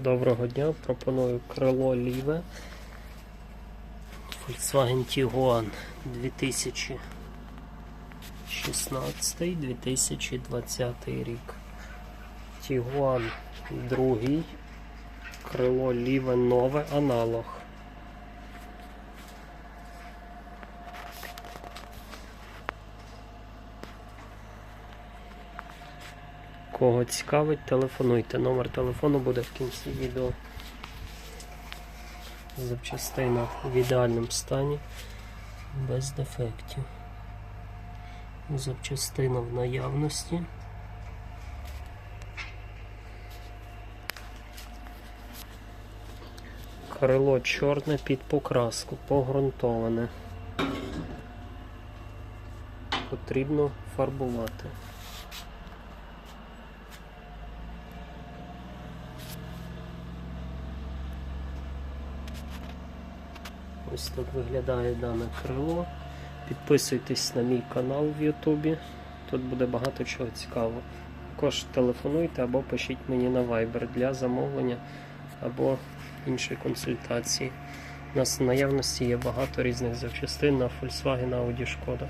Доброго дня. Пропоную крило ліве. Volkswagen Tiguan 2016-2020 рік. Tiguan другий. Крило ліве нове аналог. Кого цікавить, телефонуйте. Номер телефону буде в кінці відео. Запчастина в ідеальному стані, без дефектів. Запчастина в наявності. Крило чорне під покраску, погрунтоване. Потрібно фарбувати. Ось так виглядає дане крило. Підписуйтесь на мій канал в Ютубі. Тут буде багато чого цікавого. Також телефонуйте або пишіть мені на Viber для замовлення або іншої консультації. У нас в наявності є багато різних запчастин на Volkswagen Audi Шкода.